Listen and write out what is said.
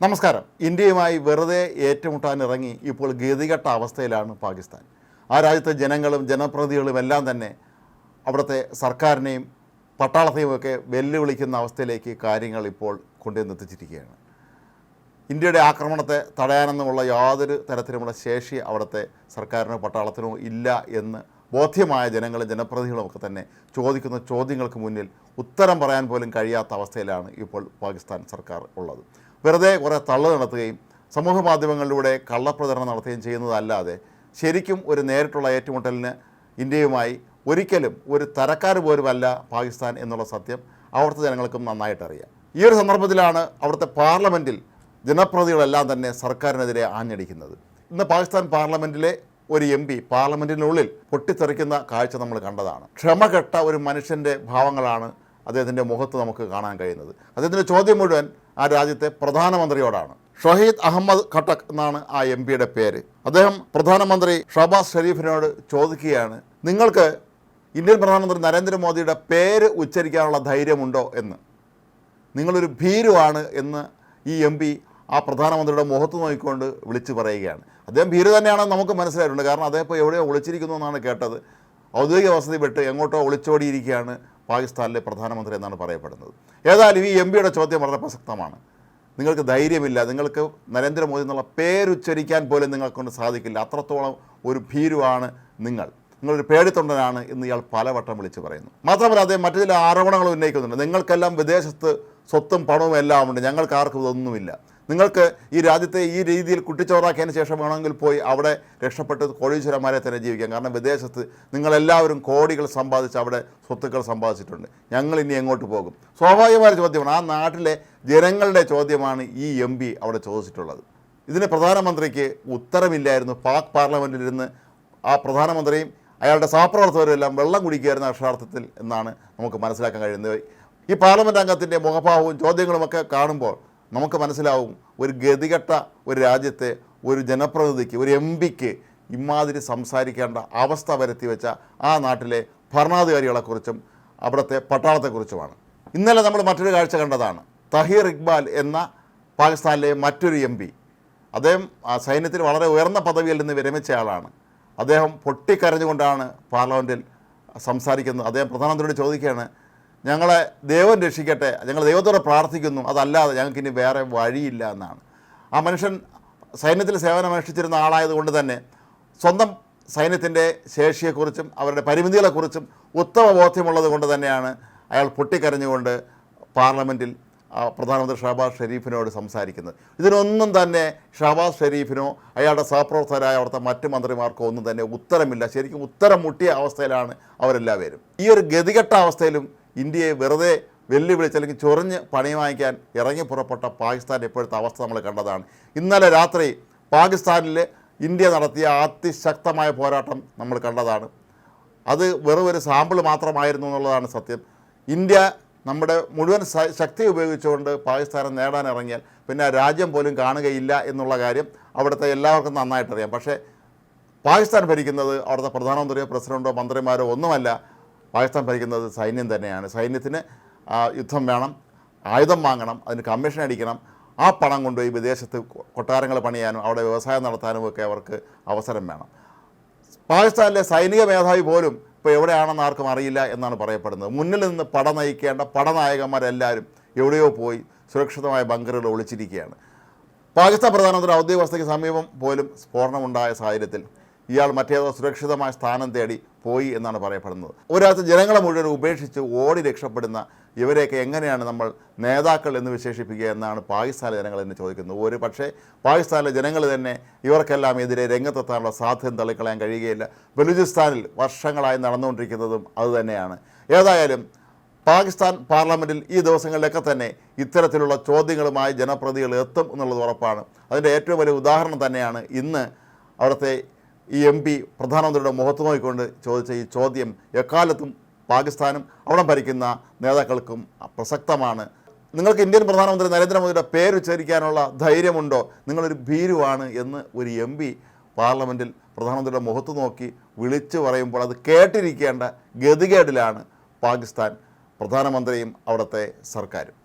നമസ്കാരം. ഇന്ത്യയുമായി വെറുതെ ഏറ്റുമുട്ടാൻ ഇറങ്ങി ഇപ്പോൾ ഗതികെട്ട അവസ്ഥയിലാണ് പാകിസ്ഥാൻ. ആ രാജ്യത്തെ ജനങ്ങളും ജനപ്രതിനിധികളും എല്ലാം തന്നെ അവിടുത്തെ സർക്കാരിനെയും പട്ടാളത്തെയും ഒക്കെ വെല്ലുവിളിക്കുന്ന അവസ്ഥയിലേക്ക് കാര്യങ്ങൾ ഇപ്പോൾ കൊണ്ടുവന്നെത്തിച്ചിരിക്കുകയാണ് ഇന്ത്യയുടെ ആക്രമണത്തെ തടയാനെന്നുമുള്ള യാതൊരു തരത്തിലുമുള്ള ശേഷി അവിടുത്തെ സർക്കാരിനോ പട്ടാളത്തിനോ ഇല്ല എന്ന് ബോധ്യമായ ജനങ്ങളും ജനപ്രതിനിധികളുമൊക്കെ തന്നെ ചോദിക്കുന്ന ചോദ്യങ്ങൾക്ക് മുന്നിൽ ഉത്തരം പറയാൻ പോലും കഴിയാത്ത അവസ്ഥയിലാണ് ഇപ്പോൾ പാകിസ്ഥാൻ സർക്കാർ ഉള്ളത്. വെറുതെ കുറേ തള്ളു നടത്തുകയും സമൂഹ മാധ്യമങ്ങളിലൂടെ കള്ളപ്രചരണം നടത്തുകയും ചെയ്യുന്നതല്ലാതെ ശരിക്കും ഒരു നേരിട്ടുള്ള ഏറ്റുമുട്ടലിന് ഇന്ത്യയുമായി ഒരിക്കലും ഒരു തരക്കാർ പോലുമല്ല പാകിസ്ഥാൻ എന്നുള്ള സത്യം അവിടുത്തെ ജനങ്ങൾക്കും നന്നായിട്ട് അറിയാം ഈ ഒരു സന്ദർഭത്തിലാണ് അവിടുത്തെ പാർലമെന്റിൽ ജനപ്രതിനിധികളെല്ലാം തന്നെ സർക്കാരിനെതിരെ ആഞ്ഞടിക്കുന്നത്. ഇന്ന് പാകിസ്ഥാൻ പാർലമെന്റിലെ ഒരു എം പി പാർലമെന്റിനുള്ളിൽ പൊട്ടിത്തെറിക്കുന്ന കാഴ്ച നമ്മൾ കണ്ടതാണ്. ക്ഷമകെട്ട ഒരു മനുഷ്യന്റെ ഭാവങ്ങളാണ് അദ്ദേഹത്തിന്റെ മുഖത്ത് നമുക്ക് കാണാൻ കഴിയുന്നത്. അദ്ദേഹത്തിന്റെ ചോദ്യം മുഴുവൻ ആ രാജ്യത്തെ പ്രധാനമന്ത്രിയോടാണ്. ഷഹീദ് അഹമ്മദ് ഖട്ടക് എന്നാണ് ആ എം പിയുടെ പേര്. അദ്ദേഹം പ്രധാനമന്ത്രി ഷബാസ് ഷെരീഫിനോട് ചോദിക്കുകയാണ് നിങ്ങൾക്ക് ഇന്ത്യൻ പ്രധാനമന്ത്രി നരേന്ദ്രമോദിയുടെ പേര് ഉച്ചരിക്കാനുള്ള ധൈര്യമുണ്ടോ എന്ന്? നിങ്ങളൊരു ഭീരുവാണ് എന്ന് ഈ എം പി ആ പ്രധാനമന്ത്രിയുടെ മുഖത്ത് നോക്കിക്കൊണ്ട് വിളിച്ചു പറയുകയാണ്. അദ്ദേഹം ഭീരു തന്നെയാണെന്ന് നമുക്ക് മനസ്സിലായിട്ടുണ്ട്. കാരണം അദ്ദേഹം ഇപ്പോൾ എവിടെയോ ഒളിച്ചിരിക്കുന്നു എന്നാണ് കേട്ടത്. ഔദ്യോഗിക വസതി വിട്ട് എങ്ങോട്ടോ ഒളിച്ചോടിയിരിക്കുകയാണ് പാകിസ്ഥാനിലെ പ്രധാനമന്ത്രി എന്നാണ് പറയപ്പെടുന്നത്. ഏതായാലും ഈ എം പിയുടെ ചോദ്യം വളരെ പ്രസക്തമാണ്. നിങ്ങൾക്ക് ധൈര്യമില്ല. നിങ്ങൾക്ക് നരേന്ദ്രമോദി എന്നുള്ള പേരുച്ചരിക്കാൻ പോലും നിങ്ങൾക്കൊണ്ട് സാധിക്കില്ല. അത്രത്തോളം ഒരു ഭീരുവാണ് നിങ്ങൾ. നിങ്ങളൊരു പേടിത്തൊണ്ടനാണ് എന്ന് ഇയാൾ പലവട്ടം വിളിച്ച് പറയുന്നു. മാത്രമല്ല അദ്ദേഹം മറ്റു ചില ആരോപണങ്ങൾ ഉന്നയിക്കുന്നുണ്ട്. നിങ്ങൾക്കെല്ലാം വിദേശത്ത് സ്വത്തും പണവും എല്ലാം ഉണ്ട് ഞങ്ങൾക്ക് ആർക്കും ഇതൊന്നുമില്ല. നിങ്ങൾക്ക് ഈ രാജ്യത്തെ ഈ രീതിയിൽ കുട്ടിച്ചോറാക്കിയതിന് ശേഷം വേണമെങ്കിൽ പോയി അവിടെ രക്ഷപ്പെട്ട് കോഴീശ്വരന്മാരെ തന്നെ ജീവിക്കാം. കാരണം വിദേശത്ത് നിങ്ങളെല്ലാവരും കോടികൾ സമ്പാദിച്ച് അവിടെ സ്വത്തുക്കൾ സമ്പാദിച്ചിട്ടുണ്ട്. ഞങ്ങൾ ഇനി എങ്ങോട്ട് പോകും? സ്വാഭാവികമായ ചോദ്യമാണ്. ആ നാട്ടിലെ ജനങ്ങളുടെ ചോദ്യമാണ് ഈ എം അവിടെ ചോദിച്ചിട്ടുള്ളത്. ഇതിന് പ്രധാനമന്ത്രിക്ക് ഉത്തരമില്ലായിരുന്നു. പാക് പാർലമെന്റിലിരുന്ന് ആ പ്രധാനമന്ത്രിയും അയാളുടെ സഹപ്രവർത്തകരും എല്ലാം വെള്ളം കുടിക്കുകയായിരുന്ന അക്ഷരാർത്ഥത്തിൽ എന്നാണ് നമുക്ക് മനസ്സിലാക്കാൻ കഴിയുന്നത്. ഈ പാർലമെന്റ് അംഗത്തിന്റെ മുഖഭാവവും ചോദ്യങ്ങളുമൊക്കെ കാണുമ്പോൾ നമുക്ക് മനസ്സിലാവും ഒരു ഗതികെട്ട ഒരു രാജ്യത്തെ ഒരു ജനപ്രതിനിധിക്ക് ഒരു എം പിക്ക് ഇമാതിരി സംസാരിക്കേണ്ട അവസ്ഥ വരുത്തി വെച്ച ആ നാട്ടിലെ ഭരണാധികാരികളെക്കുറിച്ചും അവിടുത്തെ പട്ടാളത്തെക്കുറിച്ചുമാണ്. ഇന്നലെ നമ്മൾ മറ്റൊരു കാഴ്ച കണ്ടതാണ്. തഹീർ ഇക്ബാൽ എന്ന പാകിസ്ഥാനിലെ മറ്റൊരു എം പി. അദ്ദേഹം സൈന്യത്തിൽ വളരെ ഉയർന്ന പദവിയിൽ നിന്ന് വിരമിച്ച ആളാണ്. അദ്ദേഹം പൊട്ടിക്കരഞ്ഞുകൊണ്ടാണ് പാർലമെന്റിൽ സംസാരിക്കുന്നത്. അദ്ദേഹം പ്രധാനമന്ത്രിയോട് ചോദിക്കുകയാണ് ഞങ്ങളെ ദൈവം രക്ഷിക്കട്ടെ. ഞങ്ങൾ ദൈവത്തോടെ പ്രാർത്ഥിക്കുന്നു. അതല്ലാതെ ഞങ്ങൾക്ക് ഇനി വേറെ വഴിയില്ല എന്നാണ്. ആ മനുഷ്യൻ സൈന്യത്തിൽ സേവനമനുഷ്ഠിച്ചിരുന്ന ആളായതുകൊണ്ട് തന്നെ സ്വന്തം സൈന്യത്തിന്റെ ശേഷിയെക്കുറിച്ചും അവരുടെ പരിമിതികളെക്കുറിച്ചും ഉത്തമ ബോധ്യമുള്ളത് കൊണ്ട് തന്നെയാണ് അയാൾ പൊട്ടിക്കരഞ്ഞുകൊണ്ട് പാർലമെന്റിൽ പ്രധാനമന്ത്രി ഷഹബാസ് ഷെരീഫിനോട് സംസാരിക്കുന്നത്. ഇതിനൊന്നും തന്നെ ഷഹബാസ് ഷെരീഫിനോ അയാളുടെ സഹപ്രവർത്തകരായ അവിടുത്തെ മറ്റ് മന്ത്രിമാർക്കോ ഒന്നും തന്നെ ഉത്തരമില്ല. ശരിക്കും ഉത്തരം മുട്ടിയ അവസ്ഥയിലാണ് അവരെല്ലാവരും. ഈ ഒരു ഗതികെട്ട അവസ്ഥയിലും ഇന്ത്യയെ വെറുതെ വെല്ലുവിളിച്ച് അല്ലെങ്കിൽ ചൊറിഞ്ഞ് പണി വാങ്ങിക്കാൻ ഇറങ്ങി പുറപ്പെട്ട പാകിസ്ഥാന്റെ ഇപ്പോഴത്തെ അവസ്ഥ നമ്മൾ കണ്ടതാണ്. ഇന്നലെ രാത്രി പാകിസ്ഥാനിൽ ഇന്ത്യ നടത്തിയ അതിശക്തമായ പോരാട്ടം നമ്മൾ കണ്ടതാണ്. അത് വെറും ഒരു സാമ്പിൾ മാത്രമായിരുന്നു എന്നുള്ളതാണ് സത്യം. ഇന്ത്യ നമ്മുടെ മുഴുവൻ ശക്തി ഉപയോഗിച്ചുകൊണ്ട് പാകിസ്ഥാനെ നേടാൻ ഇറങ്ങിയാൽ പിന്നെ രാജ്യം പോലും കാണുകയില്ല എന്നുള്ള കാര്യം അവിടുത്തെ എല്ലാവർക്കും നന്നായിട്ടറിയാം. പക്ഷേ പാകിസ്ഥാൻ ഭരിക്കുന്നത് അവിടുത്തെ പ്രധാനമന്ത്രിയോ പ്രസിഡന്റോ മന്ത്രിമാരോ ഒന്നുമല്ല. പാകിസ്ഥാൻ ഭരിക്കുന്നത് സൈന്യം തന്നെയാണ്. സൈന്യത്തിന് യുദ്ധം വേണം ആയുധം വാങ്ങണം അതിന് കമ്മീഷൻ അടിക്കണം. ആ പണം കൊണ്ടുപോയി വിദേശത്ത് കൊട്ടാരങ്ങൾ പണിയാനും അവിടെ വ്യവസായം നടത്താനും ഒക്കെ അവർക്ക് അവസരം വേണം. പാകിസ്ഥാനിലെ സൈനിക മേധാവി പോലും ഇപ്പോൾ എവിടെയാണെന്ന് ആർക്കും അറിയില്ല എന്നാണ് പറയപ്പെടുന്നത്. മുന്നിൽ നിന്ന് പട നയിക്കേണ്ട പടനായകന്മാരെല്ലാവരും എവിടെയോ പോയി സുരക്ഷിതമായ ബങ്കറുകൾ ഒളിച്ചിരിക്കുകയാണ്. പാകിസ്ഥാൻ പ്രധാനമന്ത്രി ഔദ്യോഗിക വസതിക്ക് സമീപം പോലും സ്ഫോടനമുണ്ടായ സാഹചര്യത്തിൽ ഇയാൾ മറ്റേതോ സുരക്ഷിതമായ സ്ഥാനം തേടി പോയി എന്നാണ് പറയപ്പെടുന്നത്. ഒരാൾക്ക് ജനങ്ങളെ മുഴുവൻ ഉപേക്ഷിച്ച് ഓടി രക്ഷപ്പെടുന്ന ഇവരെയൊക്കെ എങ്ങനെയാണ് നമ്മൾ നേതാക്കൾ എന്ന് വിശേഷിപ്പിക്കുക എന്നാണ് പാകിസ്ഥാനിലെ ജനങ്ങൾ എന്നെ ചോദിക്കുന്നത്. ഒരു പക്ഷേ പാകിസ്ഥാനിലെ ജനങ്ങൾ തന്നെ ഇവർക്കെല്ലാം എതിരെ രംഗത്തെത്താനുള്ള സാധ്യത തള്ളിക്കളയാൻ കഴിയുകയില്ല. ബലൂചിസ്ഥാനിൽ വർഷങ്ങളായി നടന്നുകൊണ്ടിരിക്കുന്നതും അതുതന്നെയാണ് ഏതായാലും പാകിസ്ഥാൻ പാർലമെന്റിൽ ഈ ദിവസങ്ങളിലൊക്കെ തന്നെ ഇത്തരത്തിലുള്ള ചോദ്യങ്ങളുമായി ജനപ്രതികൾ എത്തും എന്നുള്ളത് ഉറപ്പാണ്. അതിന്റെ ഏറ്റവും വലിയ ഉദാഹരണം തന്നെയാണ് ഇന്ന് അവിടുത്തെ ഈ എം പി പ്രധാനമന്ത്രിയുടെ മുഖത്ത് നോക്കിക്കൊണ്ട് ചോദിച്ച ഈ ചോദ്യം എക്കാലത്തും പാകിസ്ഥാനും അവിടെ ഭരിക്കുന്ന നേതാക്കൾക്കും പ്രസക്തമാണ്. നിങ്ങൾക്ക് ഇന്ത്യൻ പ്രധാനമന്ത്രി നരേന്ദ്രമോദിയുടെ പേര് ഉച്ചരിക്കാനുള്ള ധൈര്യമുണ്ടോ? നിങ്ങളൊരു ഭീരുവാണ് എന്ന് ഒരു എം പി പാർലമെന്റിൽ പ്രധാനമന്ത്രിയുടെ മുഖത്ത് നോക്കി വിളിച്ചു പറയുമ്പോൾ അത് കേട്ടിരിക്കേണ്ട ഗതികേടിലാണ് പാകിസ്ഥാൻ പ്രധാനമന്ത്രിയും അവിടുത്തെ സർക്കാരും.